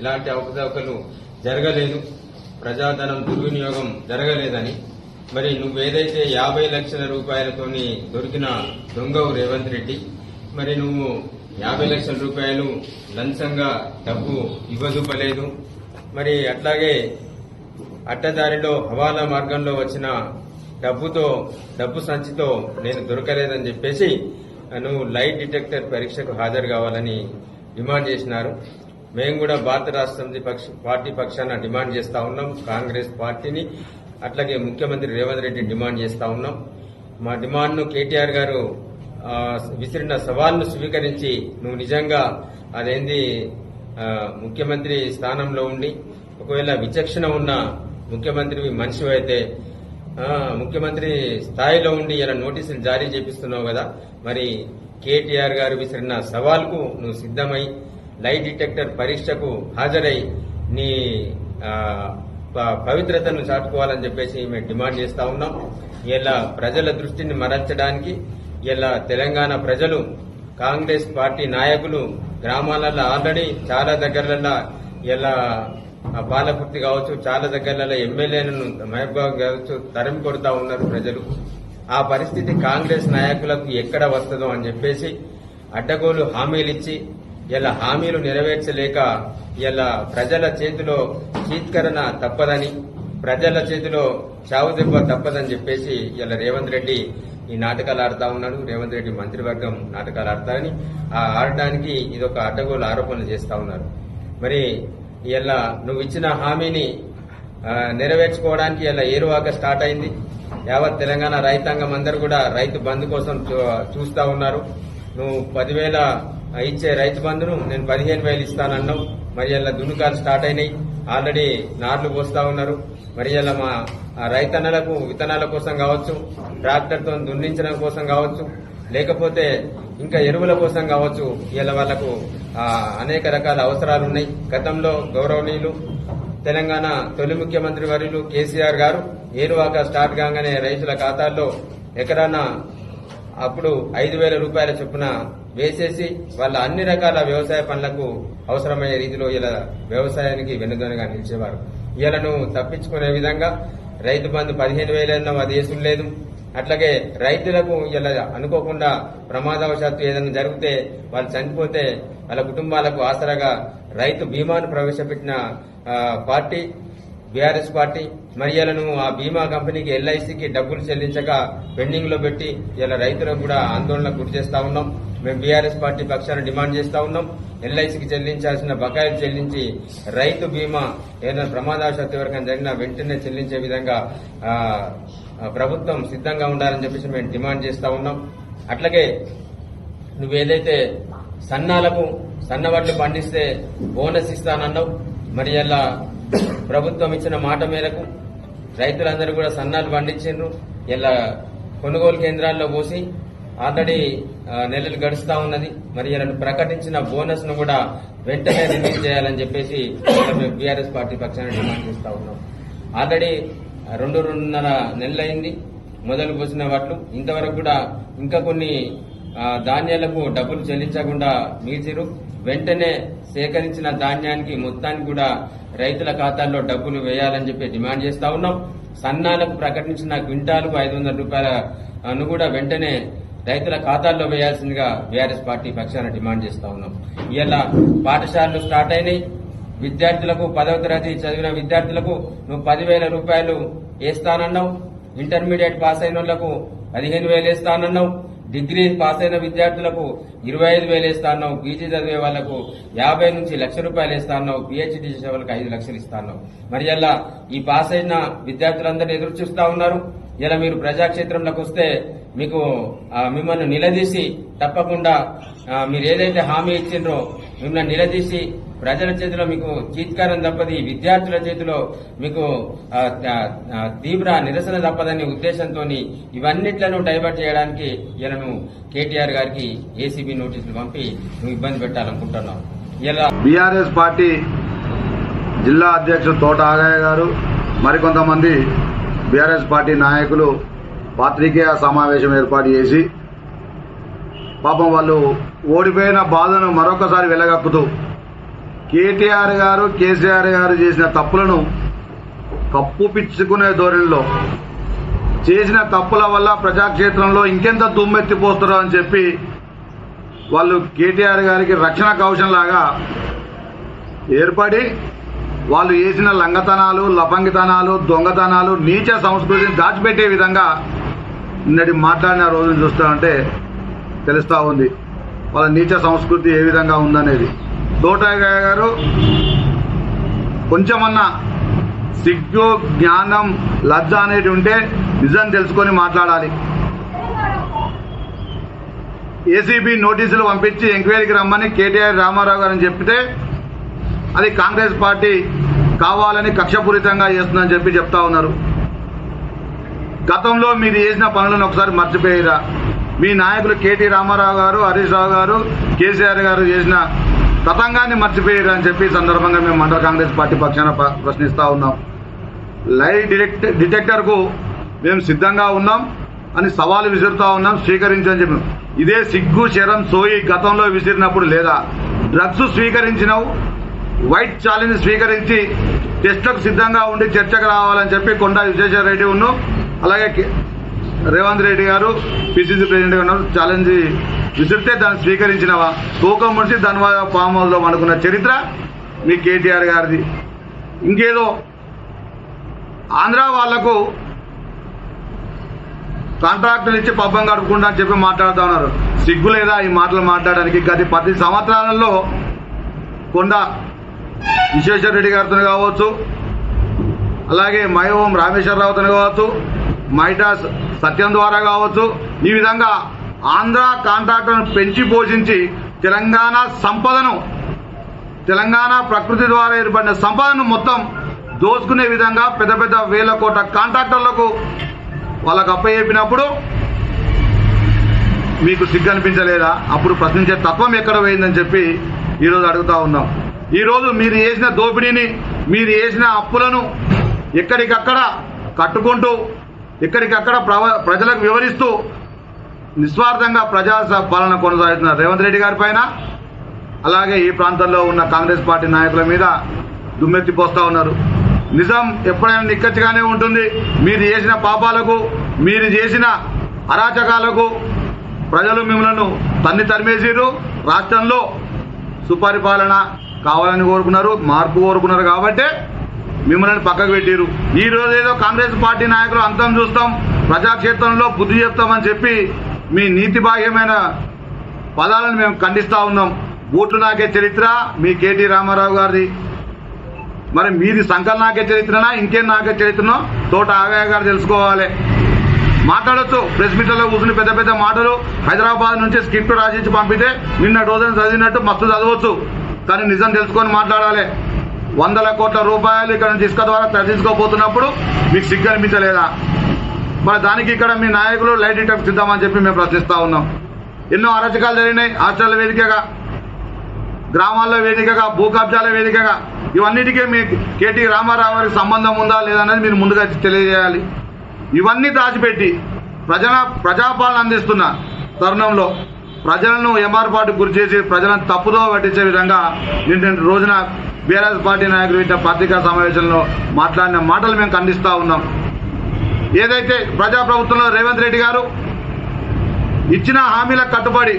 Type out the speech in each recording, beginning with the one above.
ఇలాంటి అవకతవకలు జరగలేదు. ప్రజాధనం దుర్వినియోగం జరగలేదని. మరి నువ్వేదైతే యాభై లక్షల రూపాయలతోని దొరికిన దొంగవు రేవంత్ రెడ్డి మరి నువ్వు యాభై లక్షల రూపాయలు లంచంగా డబ్బు ఇవ్వదుపలేదు. మరి అట్లాగే అట్టదారిలో హవాలా మార్గంలో వచ్చిన డబ్బుతో డబ్బు సంచితో నేను దొరకలేదని చెప్పేసి నువ్వు లైట్ డిటెక్టర్ పరీక్షకు హాజరు కావాలని డిమాండ్ చేసినారు. మేము కూడా భారత రాష్ట్ర పక్ష పార్టీ పక్షాన డిమాండ్ చేస్తా ఉన్నాం. కాంగ్రెస్ పార్టీని అట్లాగే ముఖ్యమంత్రి రేవంత్ రెడ్డి డిమాండ్ చేస్తా ఉన్నాం. మా డిమాండ్ను కేటీఆర్ గారు విసిరిన సవాల్ను స్వీకరించి నువ్వు నిజంగా అదేంది ముఖ్యమంత్రి స్థానంలో ఉండి ఒకవేళ విచక్షణ ఉన్న ముఖ్యమంత్రి మనిషి అయితే ముఖ్యమంత్రి స్థాయిలో ఉండి ఇలా నోటీసులు జారీ చేపిస్తున్నావు కదా మరి కేటీఆర్ గారు విసిరిన సవాల్కు నువ్వు సిద్ధమై లై డిటెక్టర్ పరీక్షకు హాజరై నీ ప- పవిత్రతను చాటుకోవాలని చెప్పేసి మేము డిమాండ్ చేస్తా ఉన్నాం. ఇలా ప్రజల దృష్టిని మరల్చడానికి ఇలా తెలంగాణ ప్రజలు కాంగ్రెస్ పార్టీ నాయకులు గ్రామాలలో ఆల్రెడీ చాలా దగ్గరలలో ఇలా పాలపూర్తి కావచ్చు చాలా దగ్గరలలో ఎమ్మెల్యేలను మహబూబ్ కావచ్చు తరిమి కొడతా ఉన్నారు ప్రజలు. ఆ పరిస్థితి కాంగ్రెస్ నాయకులకు ఎక్కడ వస్తుందో అని చెప్పేసి అడ్డగోలు హామీలు ఇచ్చి ఇలా హామీలు నెరవేర్చలేక ఇలా ప్రజల చేతిలో చీత్కరణ తప్పదని ప్రజల చేతిలో చావు దెబ్బ తప్పదని చెప్పేసి ఇలా రేవంత్ రెడ్డి ఈ నాటకాలు ఆడుతా ఉన్నాడు. రేవంత్ రెడ్డి మంత్రివర్గం నాటకాలు ఆడతారని ఆ ఆడడానికి ఇదొక అడ్డగోలు ఆరోపణలు చేస్తా ఉన్నారు. మరి ఇలా నువ్వు ఇచ్చిన హామీని నెరవేర్చుకోవడానికి ఇలా ఏరువాక స్టార్ట్ అయింది. యావత్ తెలంగాణ రైతాంగం అందరూ కూడా రైతు బంధు కోసం చూ- చూస్తా ఉన్నారు. నువ్వు పదివేల ఇచ్చే రైతు బంధును నేను పదిహేను వేలు ఇస్తానన్నావు. మరి ఇలా దున్నుకాలు స్టార్ట్ అయినాయి. ఆల్రెడీ నార్లు పోస్తా ఉన్నారు. మరి ఇలా మా రైతన్నలకు విత్తనాల కోసం కావచ్చు ట్రాక్టర్తో దున్నించడం కోసం కావచ్చు లేకపోతే ఇంకా ఎరువుల కోసం కావచ్చు ఇలా వాళ్ళకు అనేక రకాల అవసరాలు ఉన్నాయి. గతంలో గౌరవనీయులు తెలంగాణ తొలి ముఖ్యమంత్రి వర్యులు కేసీఆర్ గారు ఏరువాక స్టార్ట్ కాగానే రైతుల ఖాతాల్లో ఎకరాన అప్పుడు ఐదు వేల రూపాయల చొప్పున వేసేసి వాళ్ళ అన్ని రకాల వ్యవసాయ పనులకు అవసరమయ్యే రీతిలో ఇలా వ్యవసాయానికి వెన్నుదనగా నిలిచేవారు. ఇలాను తప్పించుకునే విధంగా రైతు బంధు పదిహేను వేలన్నా అది దేశం లేదు. అట్లాగే రైతులకు ఇలా అనుకోకుండా ప్రమాదవశాత్తు ఏదైనా జరిగితే వాళ్ళు చనిపోతే వాళ్ళ కుటుంబాలకు ఆసరాగా రైతు బీమాను ప్రవేశపెట్టిన పార్టీ బీఆర్ఎస్ పార్టీ మరి ఇలాను ఆ బీమా కంపెనీకి ఎల్ఐసికి డబ్బులు చెల్లించక పెండింగ్లో పెట్టి ఇలా రైతులకు కూడా ఆందోళనకు గురి చేస్తా ఉన్నాం. మేము బీఆర్ఎస్ పార్టీ పక్షాన డిమాండ్ చేస్తా ఉన్నాం. ఎల్ఐసికి చెల్లించాల్సిన బకాయిలు చెల్లించి రైతు బీమా ఏదైనా ప్రమాదవశాత్తు ఎవరికైనా జరిగినా వెంటనే చెల్లించే విధంగా ప్రభుత్వం సిద్ధంగా ఉండాలని చెప్పేసి మేము డిమాండ్ చేస్తా ఉన్నాం. అట్లాగే నువ్వేదైతే సన్నాలకు సన్నవడ్లు పండిస్తే బోనస్ ఇస్తానన్నావు మరి అలా ప్రభుత్వం ఇచ్చిన మాట మేరకు రైతులందరూ కూడా సన్నాలు పండించిండ్రు. ఇలా కొనుగోలు కేంద్రాల్లో పోసి ఆల్రెడీ నెలలు గడుస్తా ఉన్నది. మరి ఇలా ప్రకటించిన బోనస్ను కూడా వెంటనే రిలీజ్ చేయాలని చెప్పేసి బీఆర్ఎస్ పార్టీ పక్షాన డిమాండ్ చేస్తా ఉన్నాం. ఆల్రెడీ రెండు రెండున్నర నెలలైంది. మొదలు పోసిన వాట్లు ఇంతవరకు కూడా ఇంకా కొన్ని ధాన్యాలకు డబ్బులు చెల్లించకుండా మీచిరు. వెంటనే సేకరించిన ధాన్యానికి మొత్తానికి కూడా రైతుల ఖాతాల్లో డబ్బులు వేయాలని చెప్పి డిమాండ్ చేస్తా ఉన్నాం. సన్నాలకు ప్రకటించిన క్వింటాలకు ఐదు వందల రూపాయలను కూడా వెంటనే రైతుల ఖాతాల్లో వేయాల్సిందిగా బీఆర్ఎస్ పార్టీ పక్షాన డిమాండ్ చేస్తా ఉన్నాం. ఇలా పాఠశాలలు స్టార్ట్ అయినాయి. విద్యార్థులకు పదవ తరగతి చదివిన విద్యార్థులకు నువ్వు పదివేల రూపాయలు వేస్తానన్నావు. ఇంటర్మీడియట్ పాస్ అయిన వాళ్ళకు పదిహేను వేలు వేస్తానన్నావు. డిగ్రీ పాస్ అయిన విద్యార్థులకు ఇరవై ఐదు వేలు ఇస్తాన్నావు పీజీ చదివే వాళ్ళకు యాభై నుంచి లక్ష రూపాయలు ఇస్తాన్నావు పిహెచ్డి చేసే వాళ్ళకి ఐదు లక్షలు ఇస్తాన్నావు మరి ఇలా ఈ పాస్ అయిన విద్యార్థులందరూ ఎదురు చూస్తా ఉన్నారు? ఇలా మీరు ప్రజాక్షేత్రంలోకి వస్తే మీకు మిమ్మల్ని నిలదీసి తప్పకుండా మీరు ఏదైతే హామీ ఇచ్చిండ్రో మిమ్మల్ని నిలదీసి ప్రజల చేతిలో మీకు చీత్కారం తప్పది విద్యార్థుల చేతిలో మీకు తీవ్ర నిరసన తప్పదని ఉద్దేశంతో ఇవన్నిట్లను డైవర్ట్ చేయడానికి ఈయనను కేటీఆర్ గారికి ఏసీబీ నోటీసులు పంపి నువ్వు ఇబ్బంది పెట్టాలనుకుంటున్నావు. ఇలా బీఆర్ఎస్ పార్టీ జిల్లా అధ్యక్షుడు తోట ఆదాయ గారు మరికొంతమంది బీఆర్ఎస్ పార్టీ నాయకులు పాత్రికేయ సమావేశం ఏర్పాటు చేసి పాపం వాళ్ళు ఓడిపోయిన బాధను మరొకసారి వెళ్ళగప్పుతూ కేటీఆర్ గారు కేసీఆర్ గారు చేసిన తప్పులను కప్పు పిచ్చుకునే ధోరణిలో చేసిన తప్పుల వల్ల ప్రజాక్షేత్రంలో ఇంకెంత దుమ్మెత్తిపోస్తారో అని చెప్పి వాళ్ళు కేటీఆర్ గారికి రక్షణ కౌశంలాగా లాగా ఏర్పడి వాళ్ళు చేసిన లంగతనాలు లపంగితనాలు దొంగతనాలు నీచ సంస్కృతిని దాచిపెట్టే విధంగా నిన్నటి మాట్లాడిన రోజును చూస్తామంటే తెలుస్తూ ఉంది. వాళ్ళ నీచ సంస్కృతి ఏ విధంగా ఉందనేది. తోటయ్య గారు కొంచెమన్నా సిగ్గు జ్ఞానం లజ్జ అనేది ఉంటే నిజం తెలుసుకొని మాట్లాడాలి. ఏసీబీ నోటీసులు పంపించి ఎంక్వైరీకి రమ్మని కేటీఆర్ రామారావు గారిని చెప్తే అది కాంగ్రెస్ పార్టీ కావాలని కక్షపూరితంగా చేస్తుందని చెప్పి చెప్తా ఉన్నారు. గతంలో మీరు చేసిన పనులను ఒకసారి మర్చిపోయిరా. మీ నాయకులు కేటీ రామారావు గారు హరీష్ రావు గారు కేసీఆర్ గారు చేసిన తతంగాన్ని మర్చిపోయారు అని చెప్పి సందర్భంగా మేము మండల కాంగ్రెస్ పార్టీ పక్షాన ప్రశ్నిస్తూ ఉన్నాం. లై డిటెక్ట్ డిటెక్టర్కు మేము సిద్ధంగా ఉన్నాం అని సవాలు విసురుతూ ఉన్నాం స్వీకరించని చెప్పి. ఇదే సిగ్గు శరం సోయి గతంలో విసిరినప్పుడు లేదా? డ్రగ్స్ స్వీకరించినావు వైట్ ఛాలెంజ్ స్వీకరించి టెస్టులకు సిద్ధంగా ఉండి చర్చకు రావాలని చెప్పి కొండా విశ్వేశ్వర రెడ్డి ఉన్ను అలాగే రేవంత్ రెడ్డి గారు పిసిసి ప్రెసిడెంట్ గారు ఉన్నారు. ఛాలెంజ్ విసిరితే దాన్ని స్వీకరించినవా? తూకం ముడిచి ధన్వాద ఫామ్ అనుకున్న చరిత్ర మీ కేటీఆర్ గారిది. ఇంకేదో ఆంధ్ర వాళ్ళకు కాంట్రాక్టులు ఇచ్చి పబ్బం గడుపుకుంటా అని చెప్పి మాట్లాడుతూ ఉన్నారు. సిగ్గు లేదా ఈ మాటలు మాట్లాడడానికి? గత పది సంవత్సరాలలో కొండ విశ్వేశ్వర రెడ్డి గారితో కావచ్చు అలాగే మైహోం రామేశ్వరరావుతో కావచ్చు మైటాస్ సత్యం ద్వారా కావచ్చు ఈ విధంగా ఆంధ్ర కాంట్రాక్టర్ను పెంచి పోషించి తెలంగాణ సంపదను తెలంగాణ ప్రకృతి ద్వారా ఏర్పడిన సంపదను మొత్తం దోచుకునే విధంగా పెద్ద పెద్ద వేల కోట కాంట్రాక్టర్లకు వాళ్ళకు అప్పచెప్పినప్పుడు మీకు సిగ్గు అనిపించలేదా? అప్పుడు ప్రశ్నించే తత్వం ఎక్కడ పోయిందని చెప్పి ఈరోజు అడుగుతూ ఉన్నాం. ఈరోజు మీరు చేసిన దోపిడీని మీరు చేసిన అప్పులను ఎక్కడికక్కడ కట్టుకుంటూ ఇక్కడికక్కడ ప్రవ- ప్రజలకు వివరిస్తూ నిస్వార్థంగా ప్రజా స- పాలన కొనసాగుతున్న రేవంత్ రెడ్డి గారి పైన అలాగే ఈ ప్రాంతంలో ఉన్న కాంగ్రెస్ పార్టీ నాయకుల మీద దుమ్మెత్తిపోస్తూ ఉన్నారు. నిజం ఎప్పుడైనా నిక్కచ్చిగానే ఉంటుంది. మీరు చేసిన పాపాలకు మీరు చేసిన అరాచకాలకు ప్రజలు మిమ్మల్ని తన్ని తరిమేసిరు రాష్ట్రంలో సుపరిపాలన కావాలని కోరుకున్నారు మార్పు కోరుకున్నారు కాబట్టి మిమ్మల్ని పక్కకు పెట్టిరు ఈ రోజు ఏదో కాంగ్రెస్ పార్టీ నాయకులు అంతం చూస్తాం ప్రజాక్షేత్రంలో బుద్ధి చెప్తామని చెప్పి మీ నీతి భాగ్యమైన పదాలను మేము ఖండిస్తా ఉన్నాం. బూట్లు నాకే చరిత్ర మీ కేటీ రామారావు గారిది. మరి మీది సంకల్ నాకే చరిత్రనా ఇంకేం నాకే చరిత్రనో తోట ఆగయ్య గారు తెలుసుకోవాలి. మాట్లాడచ్చు ప్రెస్ మీట్లలో కూర్చుని పెద్ద పెద్ద మాటలు హైదరాబాద్ నుంచి స్క్రిప్ట్ రాసించి పంపితే నిన్న రోజున చదివినట్టు మస్తు చదవచ్చు. కానీ నిజం తెలుసుకొని మాట్లాడాలి. వందల కోట్ల రూపాయలు ఇక్కడ నుంచి ఇసుక ద్వారా తరలించుకోబోతున్నప్పుడు మీకు సిగ్గు అనిపించలేదా? మరి దానికి ఇక్కడ మీ నాయకులు లైట్ డిటెక్ట్ ఇద్దామని చెప్పి మేము ప్రశ్నిస్తా ఉన్నాం. ఎన్నో అరచకాలు జరిగినాయి హాస్టల్ వేదికగా గ్రామాల్లో వేదికగా భూ కబ్జాల వేదికగా. ఇవన్నిటికీ మీ కేటీ రామారావు గారికి సంబంధం ఉందా లేదనేది మీరు ముందుగా తెలియజేయాలి. ఇవన్నీ దాచిపెట్టి ప్రజల ప్రజాపాలన అందిస్తున్న తరుణంలో ప్రజలను ఏమార్పాటు గురి చేసి ప్రజలను తప్పుదో పట్టించే విధంగా నిన్న రోజున బీఆర్ఎస్ పార్టీ నాయకులు ఇట్లా పత్రికా సమావేశంలో మాట్లాడిన మాటలు మేము ఖండిస్తూ ఉన్నాం. ఏదైతే ప్రజాప్రభుత్వంలో రేవంత్ రెడ్డి గారు ఇచ్చిన హామీలకు కట్టుబడి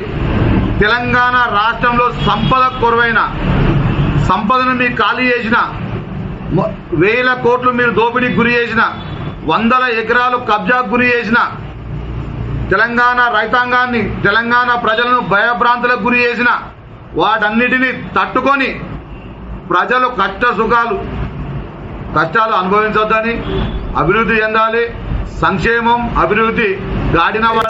తెలంగాణ రాష్ట్రంలో సంపద కొరవైన సంపదను మీరు ఖాళీ చేసిన వేల కోట్లు మీరు దోపిడీకి గురి చేసిన వందల ఎకరాలు కబ్జాకు గురి చేసిన తెలంగాణ రైతాంగాన్ని తెలంగాణ ప్రజలను భయభ్రాంతులకు గురి చేసిన వాటన్నిటిని తట్టుకొని ప్రజలు కష్ట సుఖాలు కష్టాలు అనుభవించొద్దని అభివృద్ధి చెందాలి. సంక్షేమం అభివృద్ధి గాడిన వాళ్ళ